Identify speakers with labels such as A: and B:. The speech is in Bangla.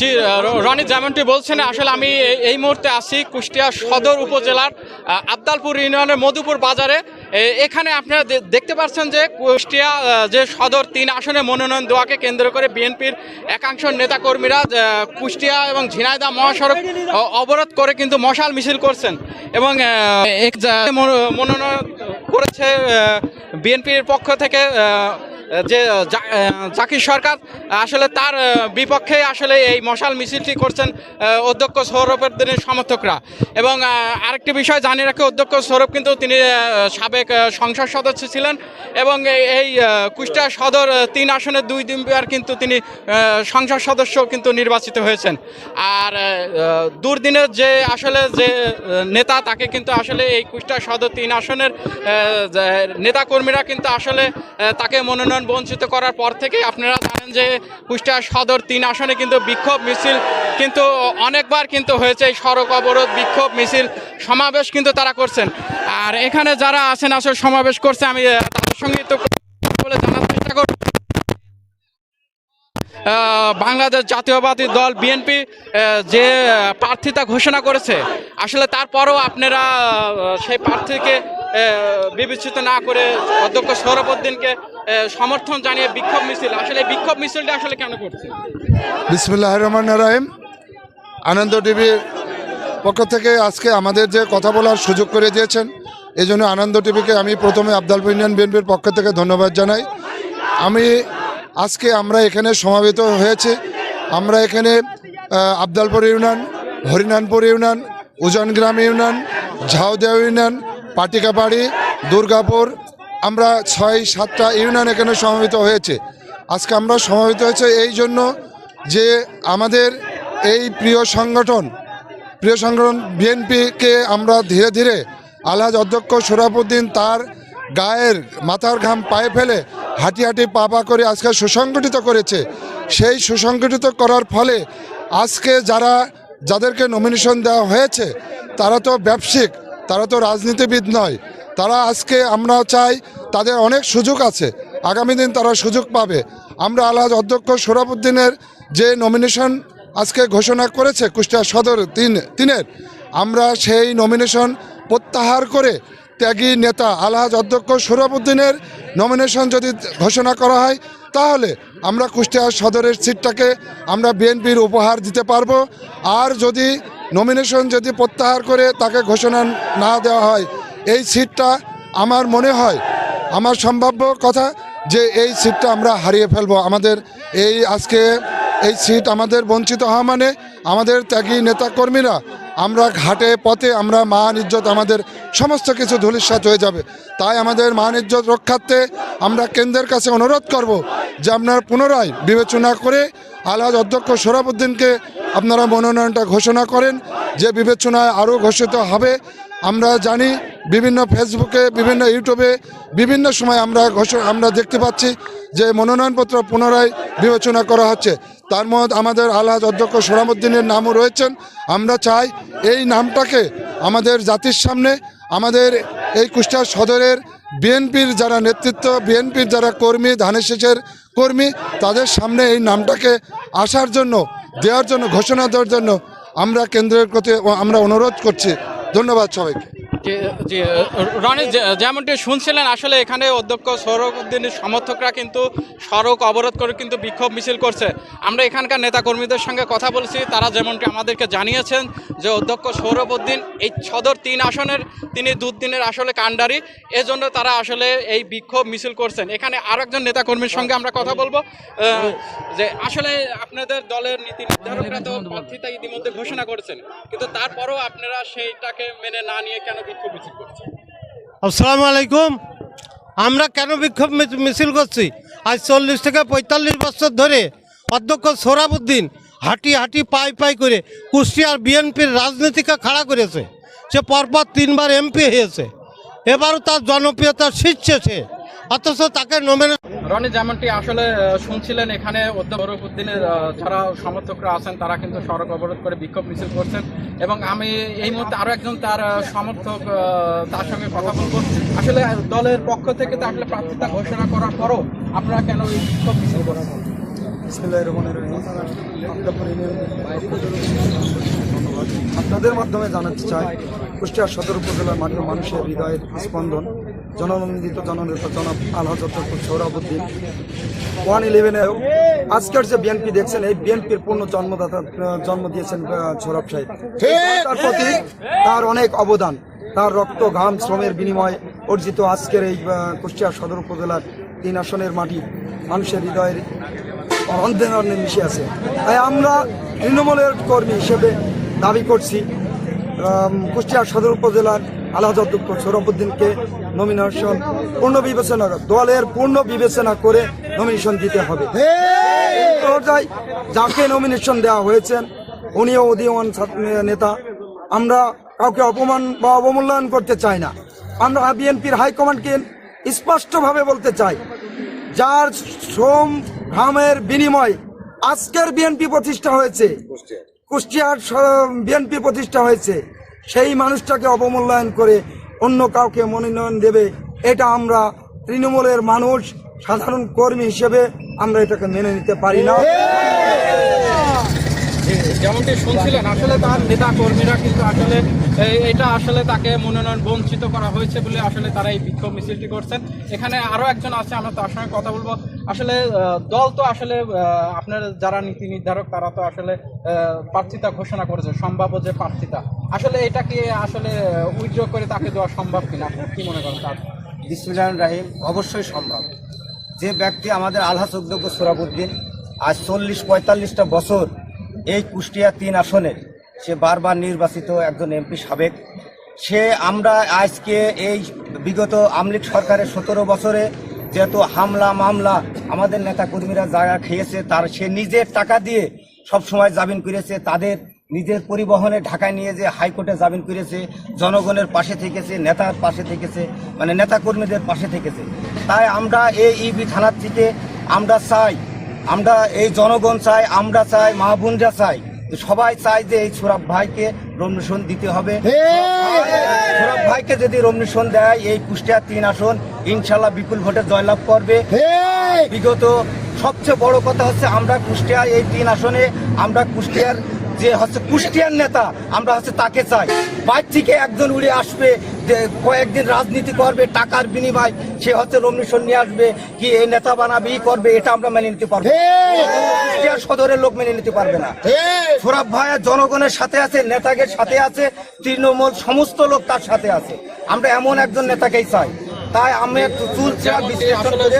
A: জি রনি যেমনটি বলছেন, আসলে আমি এই- মুহূর্তে আছি কুষ্টিয়া সদর উপজেলার আবদালপুর ইউনিয়নের মধুপুর বাজারে। এখানে আপনারা দেখতে পাচ্ছেন যে কুষ্টিয়া যে সদর তিন আসনে মনোনয়ন দেওয়াকে কেন্দ্র করে বিএনপির একাংশ নেতাকর্মীরা কুষ্টিয়া এবং ঝিনাইদা মহাসড়ক অবরোধ করে কিন্তু মশাল মিছিল করছেন এবং এক মনোনয়ন করেছে বিএনপির পক্ষ থেকে যে জাকির সরকার, আসলে তার বিপক্ষে আসলে এই মশাল মিছিলটি করছেন অধ্যক্ষ সৌরভের সমর্থকরা। এবং আরেকটি বিষয় জানিয়ে রাখে, অধ্যক্ষ সৌরভ কিন্তু তিনি সাবেক সংসদ সদস্য ছিলেন এবং এই- কুষ্টিয়া সদর তিন আসনের দুই দিনবার কিন্তু তিনি সংসদ সদস্য কিন্তু নির্বাচিত হয়েছেন। আর দুর্দিনের যে, আসলে যে নেতা, তাকে কিন্তু আসলে এই কুষ্টিয়া সদর তিন আসনের নেতাকর্মীরা কিন্তু আসলে তাকে মনোনয়ন বঞ্চিত করার পর থেকে আপনারা জানেন যে কুষ্টিয়া সদর তিন আসনে কিন্তু বিক্ষোভ মিছিল কিন্তু অনেকবার কিন্তু হয়েছে সড়ক অবরোধ, বিক্ষোভ মিছিল, সমাবেশ কিন্তু তারা করছেন। আর এখানে যারা আছেন, আসলে সমাবেশ করছে, আমি তাদের সঙ্গে একটু কথা বলে জানার চেষ্টা করব আহ, বাংলাদেশ জাতীয়বাদী দল বিএনপি যে প্রার্থিতা ঘোষণা করেছে, আসলে তারপরও আপনারা সেই প্রার্থীকে বিবেচিত না করে অধ্যক্ষ সৌরভউদ্দিনকে সমর্থন জানিয়ে বিক্ষোভ মিছিল, আসলে বিক্ষোভ মিছিলটা আসলে কেন করছে?
B: বিসমুল্লাহ রহমান রাহিম। আনন্দ টিভির পক্ষ থেকে আজকে আমাদের যে কথা বলার সুযোগ করে দিয়েছেন, এই জন্য আনন্দ টিভিকে আমি প্রথমে আবদালপুর ইউনিয়ন বিএনপির পক্ষ থেকে ধন্যবাদ জানাই। আমি আজকে আমরা এখানে সমাবেত হয়েছি। আমরা এখানে Abdalpur union, Harinanpur union, Ujangram union Jhaudeo union, Patikapari, Durgapur, আমরা ছয়, সাতটা ইউনিয়ন এখানে সমাবেত হয়েছে। আজকে আমরা সমাবেত হয়েছে এই জন্য যে আমাদের এই প্রিয় সংগঠন প্রিয় সংগঠন বিএনপিকে আমরা ধীরে ধীরে আলহাজ অধ্যক্ষ সোরাবুদ্দিন তার গায়ের মাথার ঘাম পায়ে ফেলে হাঁটি হাঁটি পা পা করে আজকে সুসংগঠিত করেছে। সেই সুসংগঠিত করার ফলে আজকে যারা, যাদেরকে নমিনেশন দেওয়া হয়েছে, তারা তো ব্যবসায়িক, তারা তো রাজনীতিবিদ নয়। তারা আজকে আমরা চাই তাদের অনেক সুযোগ আছে। আগামী দিন তারা সুযোগ পাবে। আমরা আলহাজ অধ্যক্ষ সোরাবুদ্দিনের যে নমিনেশন আজকে ঘোষণা করেছে কুষ্টিয়া সদর তিন, তিনের, আমরা সেই নমিনেশন প্রত্যাহার করে ত্যাগী নেতা আলহাজ অধ্যক্ষ সোরাবুদ্দিনের নমিনেশন যদি ঘোষণা করা হয়, তাহলে আমরা কুষ্টিয়া সদরের সিটটাকে আমরা বিএনপির উপহার দিতে পারব। আর যদি নমিনেশন যদি প্রত্যাহার করে তাকে ঘোষণা না দেওয়া হয়, এই সিটটা আমার মনে হয়, আমার সম্ভাব্য কথা যে এই সিটটা আমরা হারিয়ে ফেলব। আমাদের এই আজকে এই সিট আমাদের বঞ্চিত হওয়া মানে আমাদের ত্যাগী নেতাকর্মীরা আমরা ঘাটে, পথে আমরা মান, ইজ্জত, আমাদের সমস্ত কিছু ধুলিস্বাত হয়ে যাবে। তাই আমাদের মান, ইজ্জত রক্ষার্থে আমরা কেন্দ্রের কাছে অনুরোধ করব যে আপনারা পুনরায় বিবেচনা করে আলহাজ অধ্যক্ষ সোরাবুদ্দিনকে আপনারা মনোনয়নটা ঘোষণা করেন। যে বিবেচনায় আরও ঘোষিত হবে আমরা জানি বিভিন্ন ফেসবুকে বিভিন্ন ইউটিউবে বিভিন্ন সময় আমরা ঘোষণা, আমরা দেখতে পাচ্ছি যে মনোনয়নপত্র পুনরায় বিবেচনা করা হচ্ছে। তার মধ্যে আমাদের আলহাজ অধ্যক্ষ সোরামুদ্দিনের নামও রয়েছেন। আমরা চাই এই নামটাকে আমাদের জাতির সামনে, আমাদের এই কুষ্টিয়া সদরের বিএনপির যারা নেতৃত্ব, বিএনপির যারা কর্মী, ধানের শেষের কর্মী, তাদের সামনে এই নামটাকে আসার জন্য, দেওয়ার জন্য, ঘোষণা দেওয়ার জন্য আমরা কেন্দ্রের প্রতি আমরা অনুরোধ করছি। ধন্যবাদ সবাইকে।
A: যে যে রনি যেমনটি শুনছিলেন আসলে এখানে অধ্যক্ষ সৌরভ উদ্দিনের সমর্থকরা কিন্তু সড়ক অবরোধ করে কিন্তু বিক্ষোভ মিছিল করছে। আমরা এখানকার নেতাকর্মীদের সঙ্গে কথা বলছি তারা যেমনটি আমাদেরকে জানিয়েছেন যে অধ্যক্ষ সৌরভ উদ্দিন এই সদর তিন আসনের তিনি দুদিনের আসলে কাণ্ডারি এজন্য তারা আসলে এই বিক্ষোভ মিছিল করছেন। এখানে আরেকজন নেতাকর্মীর সঙ্গে আমরা কথা বলব যে আসলে আপনাদের দলের নীতি নির্ধারকরা তো প্রার্থিতা ইতিমধ্যে ঘোষণা করেছেন কিন্তু তারপরও আপনারা সেইটাকে মেনে না নিয়ে কেন
C: আসসালামু আলাইকুম। আমরা কেন বিক্ষোভ মিছিল করছি? আজ চল্লিশ থেকে পঁয়তাল্লিশ বছর ধরে অধ্যক্ষ সোরাবুদ্দিন হাঁটি হাঁটি পাই পাই করে কুষ্টিয়ার বিএনপির রাজনীতিকে খাড়া করেছে। সে পরপর তিনবার এমপি হয়েছে। এবারও তার জনপ্রিয়তা শীর্ষে সে। অথচ তাকে নমিনেশন
A: রনি যেমনটি আসলে শুনছিলেন এখানে অধ্যক্ষ উদ্দিনের যারা সমর্থকরা আছেন তারা কিন্তু সড়ক অবরোধ করে বিক্ষোভ মিছিল করছেন। এবং আমি এই মুহূর্তে আরও একজন তার সমর্থক আহ, তার সঙ্গে কথা বলব। আসলে দলের পক্ষ থেকে তো আসলে প্রার্থিতা ঘোষণা করার পরও আপনারা কেন এই বিক্ষোভ মিছিল করেন?
D: আপনাদের মাধ্যমে জানাতে চাই কুষ্টিয়া সদর উপজেলার মানুষের হৃদয়ের স্পন্দন। জননন্দিত জননেতা জনাব আলহাজ সৌরাবুদ্দিন ওয়ান ইলেভেনে আজকের যে বিএনপি দেখছেন এই বিএনপির পূর্ণ জন্মদাতা জন্ম দিয়েছেন সৌরভ সাহেব। তার প্রতি তার অনেক অবদান। তার রক্ত ঘাম শ্রমের বিনিময়ে অর্জিত আজকের এই কুষ্টিয়া সদর উপজেলার তিন আসনের মাটি মানুষের হৃদয়ের অন্ধে অন্ধে মিশে আছে। তাই আমরা তৃণমূলের কর্মী হিসেবে দাবি করছি কুষ্টিয়া সদর উপজেলার আলহাজ অধ্যক্ষ সৌরভুদ্দিনকে নমিনেশন পূর্ণ বিবেচনা দলের পূর্ণ বিবেচনা করে নমিনেশন দিতে হবে। পর্যায়ে যাকে নমিনেশন দেওয়া হয়েছেন উনিও উদীয়মান ছাত্র নেতা আমরা কাউকে অপমান বা অবমূল্যায়ন করতে চাই না। আমরা বিএনপির হাইকমান্ডকে স্পষ্টভাবে বলতে চাই যার শ্রম ঘামের বিনিময় আজকের বিএনপি প্রতিষ্ঠা হয়েছে কুষ্টিয়ার বিএনপি প্রতিষ্ঠা হয়েছে সেই মানুষটাকে অবমূল্যায়ন করে অন্য কাউকে মনোনয়ন দেবে, এটা আমরা তৃণমূলের মানুষ, সাধারণ কর্মী হিসেবে আমরা এটাকে মেনে নিতে পারি না।
A: যেমনটি শুনছিলেন, আসলে তার নেতা কর্মীরা কিন্তু আসলে এটা আসলে তাকে মনোনয়ন বঞ্চিত করা হয়েছে বলে আসলে তারা এই বিক্ষোভ মিছিলটি করছেন। এখানে আরও একজন আছে, আমরা তার সঙ্গে কথা বলব। আসলে দল তো আসলে আপনার যারা নীতি নির্ধারক, তারা তো আসলে প্রার্থিতা ঘোষণা করেছে, সম্ভাব্য যে প্রার্থিতা। আসলে এটাকে আসলে উইথড্র করে তাকে দেওয়া সম্ভব কিনা? কি মনে করেন তার?
E: বিসমিল্লাহ রাহিম, অবশ্যই সম্ভব। যে ব্যক্তি আমাদের আলহাস উদ্যোগ সোরাবুদ্দিন, আজ চল্লিশ পঁয়তাল্লিশটা বছর এই কুষ্টিয়া তিন আসনের, সে বারবার নির্বাচিত একজন এমপি সাবেক। সে আমরা আজকে এই বিগত আমলিক সরকারের সতেরো বছরে যেহেতু হামলা, মামলা আমাদের নেতা কর্মীরা জায়গা খেয়েছে, তার সে নিজের টাকা দিয়ে সব সময় জামিন করেছে, তাদের নিজের পরিবহনে ঢাকায় নিয়ে যে হাইকোর্টে জামিন করেছে, জনগণের পাশে থেকেছে, নেতার পাশে থেকেছে মানে নেতা কর্মীদের পাশে থেকেছে। তাই আমরা এই ইবি থানার থেকে আমরা চাই আমরা এই জনগণ চাই আমরা চাই মা বোনরা চাই। সবাই চাই যে এই সুরাব ভাইকে রমনিশন দিতে হবে। সুরাব ভাইকে যদি রমনিশন দেয় এই কুষ্টিয়া তিন আসন ইনশাল্লাহ বিপুল ভোটে জয়লাভ করবে। বিগত সবচেয়ে বড় কথা হচ্ছে আমরা কুষ্টিয়া এই তিন আসনে আমরা কুষ্টিয়ার যে হচ্ছে কুষ্টিয়ার নেতা আমরা হচ্ছে তাকে চাই। বাইর থেকে একজন উড়ে আসবে যে কয়েকদিন রাজনীতি করবে টাকার বিনিময় সে হচ্ছে নমিনেশন নিয়ে আসবে কি এই নেতা বানাবে ই করবে এটা আমরা মেনে নিতে পারব কুষ্টিয়ার সদরের লোক মেনে নিতে পারবে না। সৌরভ ভাইয়া জনগণের সাথে আছে নেতাদের সাথে আছে তৃণমূল সমস্ত লোক তার সাথে আছে। আমরা এমন একজন নেতাকেই চাই। তাই আমি একটু চুল চেরা বিশ্লেষণ করে